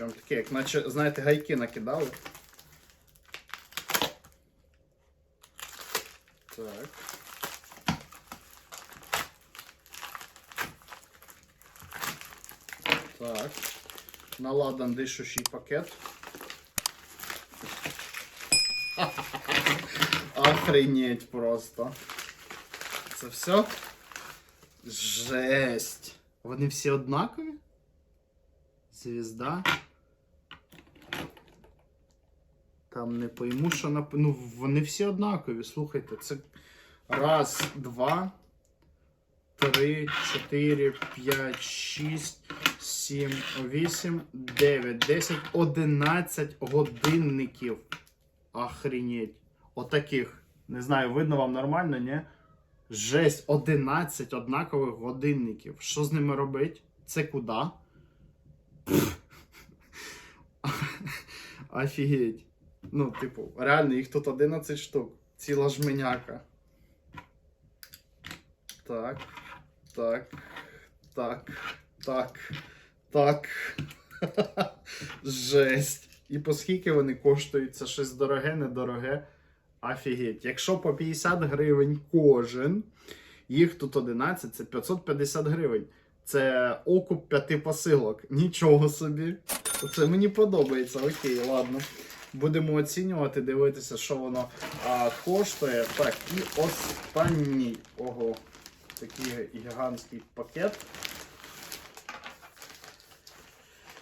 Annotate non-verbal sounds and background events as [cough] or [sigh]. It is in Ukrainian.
Прям таке, як наче, знаєте, гайки накидали. Так. Так. Наладан дишущий пакет. [laughs] Охренеть просто. Це все? Жесть. Вони всі однакові? Звізда. Там не пойму, що нап... Ну, вони всі однакові. Слухайте, це раз, два, три, чотири, п'ять, шість, сім, вісім, дев'ять, десять, одинадцять годинників. Охренеть. Отаких. Не знаю, видно вам нормально, ні? Жесть, 11 однакових годинників. Що з ними робить? Це куди? [laughs] Офігеть. Ну, типу, реально, їх тут 11 штук. Ціла жменяка. Так. Так. Так. Так. Так. [laughs] Жесть. І по скільки вони коштують? Це щось дороге, недороге. Офігеть. Якщо по 50 гривень кожен, їх тут 11, це 550 гривень. Це окуп п'яти посилок. Нічого собі. Це мені подобається. Окей, ладно. Будемо оцінювати, дивитися, що воно а, коштує. Так, і останній. Ого, такий гігантський пакет.